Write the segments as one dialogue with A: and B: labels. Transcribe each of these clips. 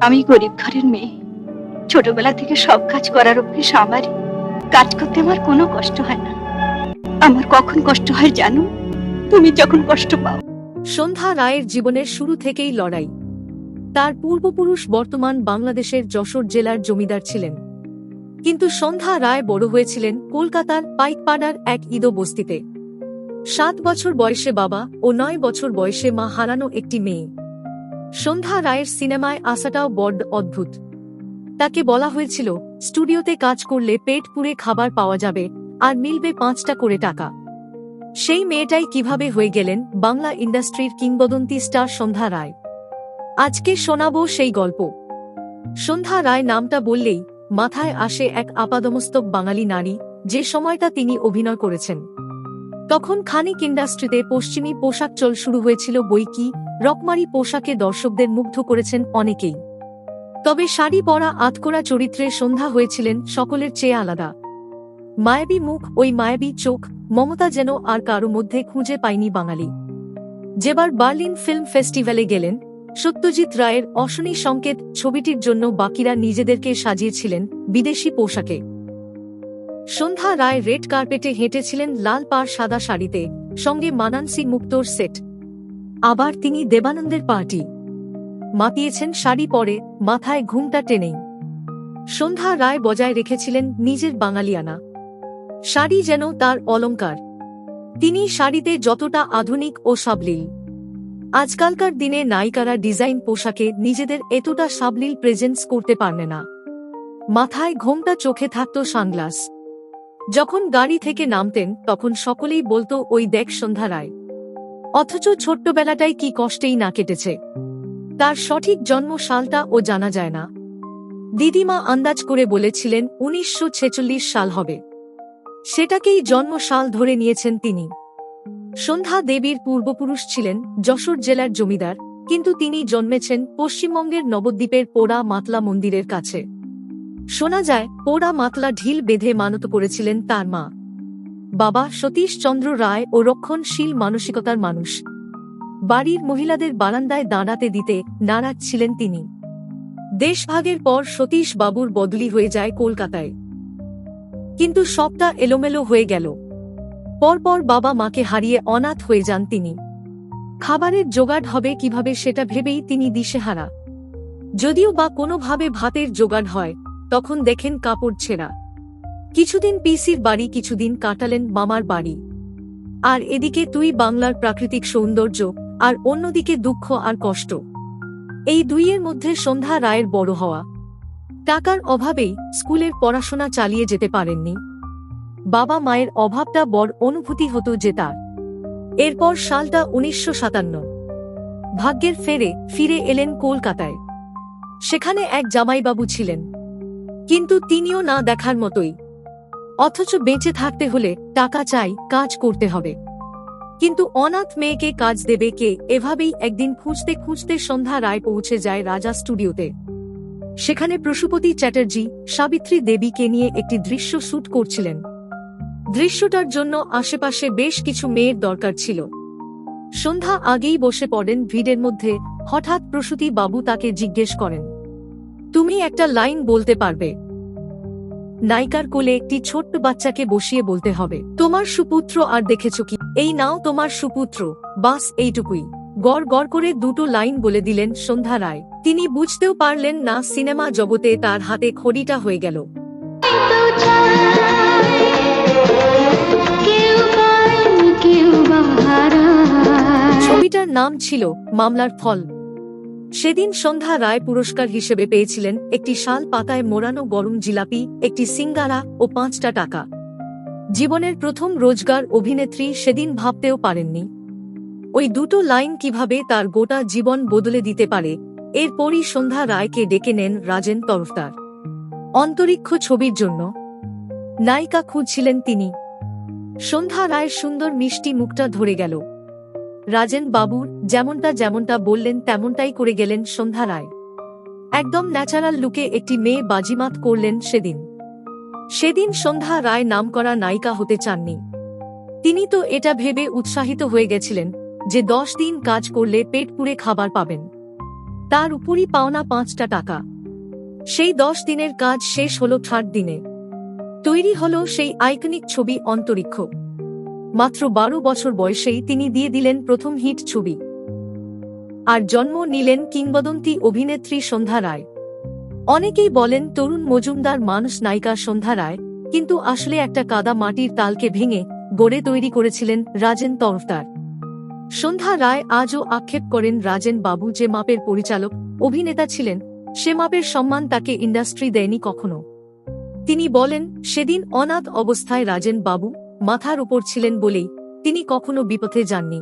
A: আমি গরিব ঘরের মেয়ে। ছোটবেলা থেকে সব কাজ করার অভ্যেস আমারই। কাজ করতে আমার কোনো কষ্ট হয় না। আমার কখন কষ্ট হয় জানো? তুমি যখন কষ্ট পাও।
B: সন্ধ্যা রায়ের জীবনের শুরু থেকেই লড়াই। তার পূর্বপুরুষ বর্তমান বাংলাদেশের যশোর জেলার জমিদার ছিলেন। কিন্তু সন্ধ্যা রায় বড় হয়েছিলেন কলকাতার পাইকপাড়ার এক ইদো বস্তিতে। সাত বছর বয়সে বাবা ও নয় বছর বয়সে মা হারানো একটি মেয়ে। সন্ধ্যা রায়ের সিনেমায় আসাটাও বড্ড অদ্ভুত। তাকে বলা হয়েছিল, স্টুডিওতে কাজ করলে পেট পুড়ে খাবার পাওয়া যাবে, আর মিলবে পাঁচটা করে টাকা। সেই মেয়েটাই কীভাবে হয়ে গেলেন বাংলা ইন্ডাস্ট্রির কিংবদন্তি স্টার সন্ধ্যা রায়। আজকে শোনাবো সেই গল্প। সন্ধ্যা রায় নামটা বললেই মাথায় আসে এক আপাদমস্তক বাঙালি নারী, যে সময়টা তিনি অভিনয় করেছেন। তখন খানিক ইন্ডাস্ট্রিতে পশ্চিমী পোশাক চল শুরু হয়েছিল বইকি, রকমারি পোশাকে দর্শকদের মুগ্ধ করেছেন অনেকেই। তবে শাড়ি পরা আতকোরা চরিত্রে সন্ধ্যা হয়েছিলেন সকলের চেয়ে আলাদা। মায়াবী মুখ, ওই মায়াবী চোখ, মমতা যেন আর কারও মধ্যে খুঁজে পায়নি বাঙালি। যেবার বার্লিন ফিল্ম ফেস্টিভ্যালে গেলেন, সত্যজিৎ রায়ের অশনি সংকেত ছবিটির জন্য বাকিরা নিজেদেরকে সাজিয়েছিলেন বিদেশি পোশাকে। সন্ধ্যা রায় রেড কার্পেটে হেঁটেছিলেন লাল পাড় সাদা শাড়িতে, সঙ্গে মানানসি মুক্তোর সেট। আবার তিনি দেবানন্দের পার্টি। মাতিয়েছেন শাড়ি পরে, মাথায় ঘুমটা টেনেই। সন্ধ্যা রায় বজায় রেখেছিলেন নিজের বাঙালিয়ানা। শাড়ি যেন তার অলংকার। তিনি শাড়িতে যতটা আধুনিক ও সাবলীল। আজকালকার দিনে নায়িকারা ডিজাইন পোশাকে নিজেদের এতটা সাবলীল প্রেজেন্স করতে পারবে না। মাথায় ঘোমটা চোখে থাকত সানগ্লাস। যখন গাড়ি থেকে নামতেন, তখন সকলেই বলতো, ওই দেখ সন্ধ্যা রায়। অথচ ছোট্টবেলাটাই কি কষ্টেই না কেটেছে। তার সঠিক জন্ম সালটা ও জানা যায় না। দিদিমা আন্দাজ করে বলেছিলেন, উনিশশো ছেচল্লিশ সাল হবে। সেটাকেই জন্মসাল ধরে নিয়েছেন তিনি। সন্ধ্যা দেবীর পূর্বপুরুষ ছিলেন, যশোর জেলার জমিদার, কিন্তু তিনি জন্মেছেন পশ্চিমবঙ্গের নবদ্বীপের পোড়া মাতলা মন্দিরের কাছে। শোনা যায়, পোড়া মাতলা ঢিল বেঁধে মানত করেছিলেন তার মা। বাবা সতীশ চন্দ্র রায় ও রক্ষণশীল মানসিকতার মানুষ। বাড়ির মহিলাদের বারান্দায় দাঁড়াতে দিতে নারাজ ছিলেন তিনি। দেশভাগের পর সতীশ বাবুর বদলি হয়ে যায় কলকাতায়। কিন্তু সবটা এলোমেলো হয়ে গেল। পরপর বাবা মাকে হারিয়ে অনাথ হয়ে যান তিনি। খাবারের জোগাড় হবে কীভাবে সেটা ভেবেই তিনি দিশেহারা। যদিও বা কোনোভাবে ভাতের জোগাড় হয় তখন দেখেন কাপড় ছেঁড়া। কিছুদিন পিসির বাড়ি, কিছুদিন কাটালেন মামার বাড়ি। আর এদিকে তুই বাংলার প্রাকৃতিক সৌন্দর্য, আর অন্যদিকে দুঃখ আর কষ্ট। এই দুইয়ের মধ্যে সন্ধ্যা রায়ের বড় হওয়া। টাকার অভাবেই স্কুলের পড়াশোনা চালিয়ে যেতে পারেননি। বাবা মায়ের অভাবটা বড় অনুভূতি হতো যে তার। এরপর সালটা উনিশশো সাতান্ন। ভাগ্যের ফেরে ফিরে এলেন কলকাতায়। সেখানে এক জামাইবাবু ছিলেন। কিন্তু তিনিও না দেখার মতোই। অথচ বেঁচে থাকতে হলে টাকা চাই, কাজ করতে হবে। কিন্তু অনাথ মেয়েকে কাজ দেবে কে, এভাবেই একদিন খুঁজতে খুঁজতে সন্ধ্যা রায় পৌঁছে যায় রাজা স্টুডিওতে। সেখানে প্রসূপতি চ্যাটার্জি, সাবিত্রী দেবীকে নিয়ে একটি দৃশ্য শ্যুট করছিলেন। দৃশ্যটার জন্য আশেপাশে বেশ কিছু মেয়ের দরকার ছিল। সন্ধ্যা আগেই বসে পড়েন ভিড়ের মধ্যে, হঠাৎ প্রসূতি বাবু তাকে জিজ্ঞেস করেন। তুমি একটা লাইন বলতে পারবে। নায়িকার কোলে একটি ছোট্ট বাচ্চাকে বসিয়ে বলতে হবে তোমার সুপুত্র আর দেখেছ কি? এই নাও তোমার সুপুত্র। বাস এইটুকুই। গড় গড় করে দুটো লাইন বলে দিলেন সন্ধ্যা রায়। তিনি বুঝতেও পারলেন না সিনেমা জগতে তার হাতে খড়িটা হয়ে গেল। ছবিটার নাম ছিল মামলার ফল। সেদিন সন্ধ্যা রায় পুরস্কার হিসেবে পেয়েছিলেন একটি শাল পাতায় মোড়ানো গরম জিলাপি, একটি সিঙ্গারা ও পাঁচটা টাকা। জীবনের প্রথম রোজগার অভিনেত্রী সেদিন ভাবতেও পারেননি। ওই দুটো লাইন কীভাবে তার গোটা জীবন বদলে দিতে পারে, এরপরই সন্ধ্যা রায়কে ডেকে নেন রাজেন তরফদার। অন্তরিক্ষ ছবির জন্য। নায়িকা খুঁজছিলেন তিনি। সন্ধ্যা রায়ের সুন্দর মিষ্টি মুখটা ধরে গেল। রাজেন বাবুর যেমনটা যেমনটা বললেন তেমনটাই করে গেলেন সন্ধ্যা রায়। একদম ন্যাচারাল লুকে একটি মেয়ে বাজিমাত করলেন সেদিন। সেদিন সন্ধ্যা রায় নামকরা নায়িকা হতে চাননি। তিনি তো এটা ভেবে উৎসাহিত হয়ে গেছিলেন যে দশ দিন কাজ করলে পেট পুড়ে খাবার পাবেন। তার উপরই পাওনা পাঁচটা টাকা। সেই দশ দিনের কাজ শেষ হলো থার্ড দিনে। তৈরি হলো সেই আইকনিক ছবি অন্তরিক্ষ। মাত্র বারো বছর বয়সেই তিনি দিয়ে দিলেন প্রথম হিট ছবি। আর জন্ম নিলেন কিংবদন্তি অভিনেত্রী সন্ধ্যা রায়। অনেকেই বলেন তরুণ মজুমদার মানুষ নায়িকা সন্ধ্যা রায়, কিন্তু আসলে একটা কাদা মাটির তালকে ভেঙে গড়ে তৈরি করেছিলেন রাজেন তরফদার। সন্ধ্যা রায় আজও আক্ষেপ করেন রাজেন বাবু যে মাপের পরিচালক, অভিনেতা ছিলেন, সে মাপের সম্মান তাকে ইন্ডাস্ট্রি দেয়নি কখনো। তিনি বলেন, সেদিন অনাথ অবস্থায় রাজেন বাবু মাথার উপর ছিলেন বলেই তিনি কখনো বিপথে যাননি।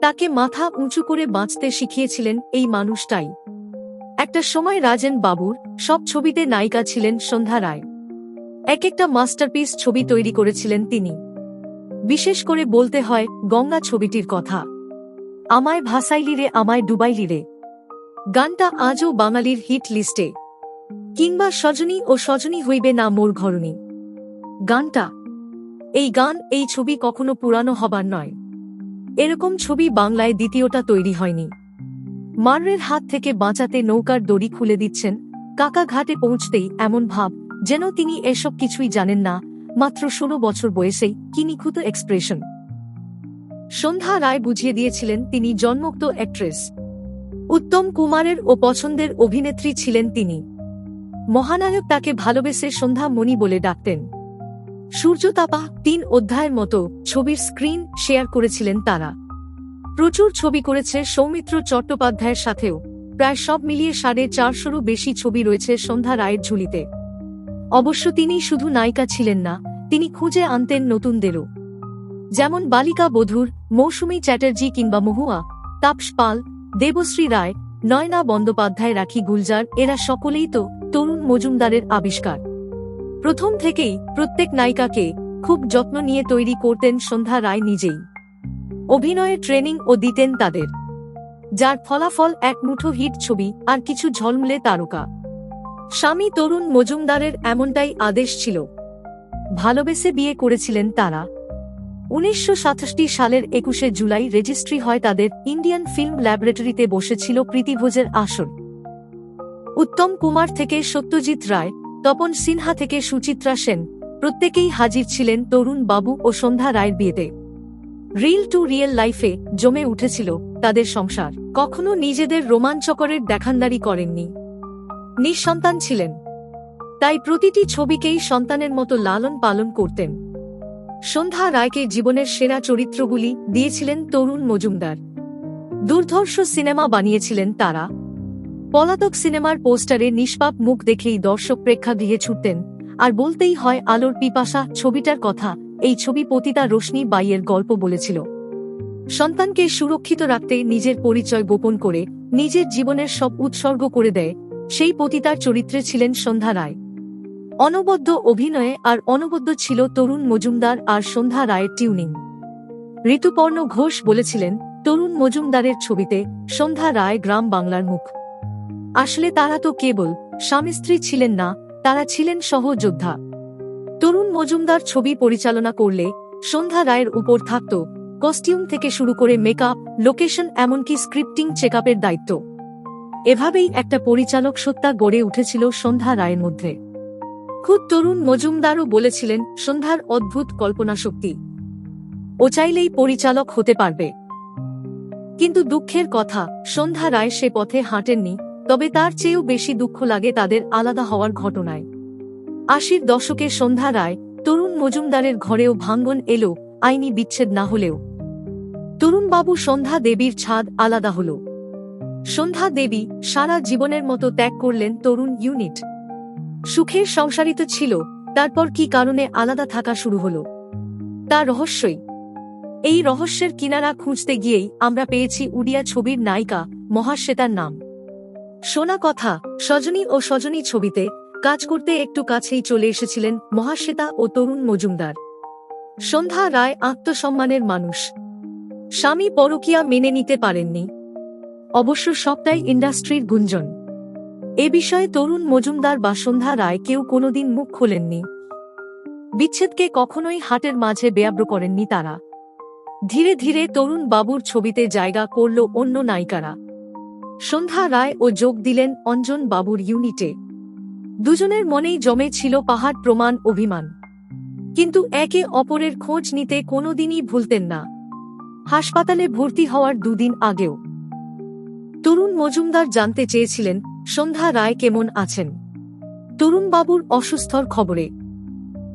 B: তাকে মাথা উঁচু করে বাঁচতে শিখিয়েছিলেন এই মানুষটাই। একটা সময় রাজেন বাবুর সব ছবিতে নায়িকা ছিলেন সন্ধ্যা রায়। এক একটা মাস্টারপিস ছবি তৈরি করেছিলেন তিনি। বিশেষ করে বলতে হয়, গঙ্গা ছবিটির কথা। আমায় ভাসাইলি রে, আমায় ডুবাইলি রে। গানটা আজও বাঙালির হিট লিস্টে। কিংবা সজনী ও সজনী হইবে না মোর ঘরণী। গানটা এই গান, এই ছবি কখনো পুরানো হবার নয়। এরকম ছবি বাংলায় দ্বিতীয়টা তৈরি হয়নি। মারের হাত থেকে বাঁচাতে নৌকার দড়ি খুলে দিচ্ছেন, কাকা ঘাটে পৌঁছতেই এমন ভাব, যেন তিনি এসব কিছুই জানেন না, মাত্র ষোলো বছর বয়সেই, কি নিখুঁত এক্সপ্রেশন সন্ধ্যা রায় বুঝিয়ে দিয়েছিলেন তিনি জন্মুক্ত অ্যাক্ট্রেস উত্তম কুমারের ও পছন্দের অভিনেত্রী ছিলেন তিনি। মহানায়ক তাকে ভালোবেসে সন্ধ্যা মণি বলে ডাকতেন। সূর্যতাপা তিন অধ্যায়ের মতো ছবির স্ক্রিন শেয়ার করেছিলেন তারা। প্রচুর ছবি করেছে সৌমিত্র চট্টোপাধ্যায়ের সাথেও। প্রায় সব মিলিয়ে সাড়ে চারশোরও বেশি ছবি রয়েছে সন্ধ্যা রায়ের ঝুলিতে। অবশ্য তিনি শুধু নায়িকা ছিলেন না, তিনি খুঁজে আনতেন নতুনদেরও। যেমন বালিকা বধূর, মৌসুমী চ্যাটার্জি কিংবা মহুয়া, তাপস পাল, দেবশ্রী রায়, নয়না বন্দ্যোপাধ্যায়, রাখি গুলজার, এরা সকলেই তো তরুণ মজুমদারের আবিষ্কার। প্রথম থেকেই প্রত্যেক নায়িকাকে খুব যত্ন নিয়ে তৈরি করতেন সন্ধ্যা রায় নিজেই। অভিনয়ের ট্রেনিং ও দিতেন তাদের। যার ফলাফল এক মুঠো হিট ছবি আর কিছু ঝলমলে তারকা। স্বামী তরুণ মজুমদারের এমনটাই আদেশ ছিল। ভালোবেসে বিয়ে করেছিলেন তারা। উনিশশো সালের একুশে জুলাই রেজিস্ট্রি হয় তাদের ইন্ডিয়ান ফিল্ম ল্যাবরেটরিতে বসেছিল প্রীতিভোজের আসর। উত্তম কুমার থেকে সত্যজিৎ রায় তপন সিনহা থেকে সুচিত্রা সেন। প্রত্যেকেই হাজির ছিলেন তরুণ বাবু ও সন্ধ্যা রায়ের বিয়েতে। রিল টু রিয়েল লাইফে জমে উঠেছিল তাদের সংসার। কখনো নিজেদের রোমাঞ্চকরের দেখানদারি করেননি। নিঃসন্তান ছিলেন। তাই প্রতিটি ছবিকেই সন্তানের মতো লালন পালন করতেন। সন্ধ্যা রায়কে জীবনের সেরা চরিত্রগুলি দিয়েছিলেন তরুণ মজুমদার। দুর্ধর্ষ সিনেমা বানিয়েছিলেন তারা। পলাতক সিনেমার পোস্টারে নিষ্পাপ মুখ দেখেই দর্শক প্রেক্ষাগৃহে ছুটতেন। আর বলতেই হয়, আলোর পিপাসা, ছবিটার কথা, এই ছবি পতিতা রোশনি বাইয়ের গল্প বলেছিল। সন্তানকে সুরক্ষিত রাখতে নিজের পরিচয় গোপন করে, নিজের জীবনের সব উৎসর্গ করে দেয়, সেই পতিতার চরিত্রে ছিলেন সন্ধ্যা রায়। অনবদ্য অভিনয়ে আর অনবদ্য ছিল তরুণ মজুমদার আর সন্ধ্যা রায়ের টিউনিং। ঋতুপর্ণ ঘোষ বলেছিলেন, তরুণ মজুমদারের ছবিতে সন্ধ্যা রায় গ্রাম বাংলার মুখ। আসলে তারা তো কেবল স্বামী স্ত্রী ছিলেন না, তারা ছিলেন সহযোদ্ধা। তরুণ মজুমদার ছবি পরিচালনা করলে সন্ধ্যা রায়ের উপর থাকত কস্টিউম থেকে শুরু করে মেকআপ, লোকেশন এমনকি স্ক্রিপ্টিং চেকআপের দায়িত্ব। এভাবেই একটা পরিচালক সত্তা গড়ে উঠেছিল সন্ধ্যা রায়ের মধ্যে। খুদ তরুণ মজুমদারও বলেছিলেন, সন্ধ্যার অদ্ভুত কল্পনাশক্তি। ও চাইলেই পরিচালক হতে পারবে। কিন্তু দুঃখের কথা, সন্ধ্যা রায় সে পথে হাঁটেননি তবে তার চেয়েও বেশি দুঃখ লাগে তাদের আলাদা হওয়ার ঘটনায়। আশির দশকে সন্ধ্যা রায়, তরুণ মজুমদারের ঘরেও ভাঙ্গন এলো, আইনি বিচ্ছেদ না হলেও। তরুণবাবু সন্ধ্যা দেবীর ছাদ আলাদা হল। সন্ধ্যা দেবী সারা জীবনের মতো ত্যাগ করলেন তরুণ ইউনিট। সুখের সংসারিত ছিল, তারপর কি কারণে আলাদা থাকা শুরু হল? তা রহস্যই। এই রহস্যের কিনারা খুঁজতে গিয়েই আমরা পেয়েছি উড়িয়া ছবির নায়িকা মহাশ্বেতার নাম। শোনা কথা, সজনী ও সজনী ছবিতে কাজ করতে একটু কাছেই চলে এসেছিলেন মহাশ্বেতা ও তরুণ মজুমদার। সন্ধ্যা রায় আত্মসম্মানের মানুষ। স্বামী পরকিয়া মেনে নিতে পারেননি। অবশ্য সবটাই ইন্ডাস্ট্রির গুঞ্জন। এ বিষয়ে তরুণ মজুমদার বা সন্ধ্যা রায় কেউ কোনোদিন মুখ খোলেননি। বিচ্ছেদকে কখনোই হাটের মাঝে বেয়াব্র করেননি তারা। ধীরে ধীরে তরুণ বাবুর ছবিতে জায়গা করল অন্য নায়িকারা। সন্ধ্যা রায় ও যোগ দিলেন অঞ্জন বাবুর ইউনিটে। দুজনের মনেই জমে ছিল পাহাড় প্রমাণ অভিমান। কিন্তু একে অপরের খোঁজ নিতে কোনোদিনই ভুলতেন না। হাসপাতালে ভর্তি হওয়ার দুদিন আগেও। তরুণ মজুমদার জানতে চেয়েছিলেন, সন্ধ্যা রায় কেমন আছেন? তরুণবাবুর অসুস্থর খবরে।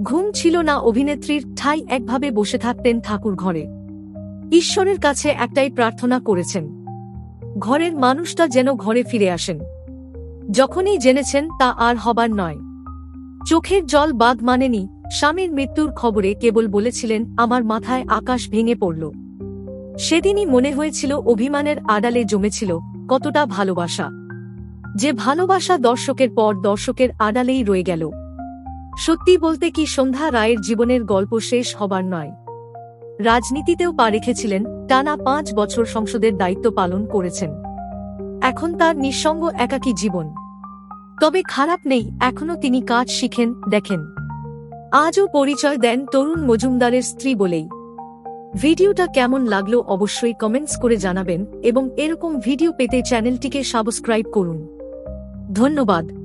B: ঘুম ছিল না অভিনেত্রীর, ঠাই একভাবে বসে থাকতেন ঠাকুর ঘরে ঈশ্বরের কাছে একটাই প্রার্থনা করেছেন। ঘরের মানুষটা যেন ঘরে ফিরে আসেন। যখনই জেনেছেন তা আর হবার নয়। চোখের জল বাদ মানেনি স্বামীর মৃত্যুর খবরে কেবল বলেছিলেন, আমার মাথায় আকাশ ভেঙে পড়ল। সেদিনই মনে হয়েছিল অভিমানের আড়ালে জমেছিল কতটা ভালোবাসা। যে ভালোবাসা দর্শকের পর দর্শকের আড়ালেই রয়ে গেল। সত্যি বলতে কি সন্ধ্যা রায়ের জীবনের গল্প শেষ হবার নয়। রাজনীতিতেও পা রেখেছিলেন, টানা পাঁচ বছর সংসদের দায়িত্ব পালন করেছেন। এখন তার নিঃসঙ্গ একাকী জীবন। তবে খারাপ নেই, এখনও তিনি কাজ শিখেন, দেখেন। আজও পরিচয় দেন তরুণ মজুমদারের স্ত্রী বলেই। ভিডিওটা কেমন লাগল অবশ্যই কমেন্টস করে জানাবেন এবং এরকম ভিডিও পেতে চ্যানেলটিকে সাবস্ক্রাইব করুন। ধন্যবাদ।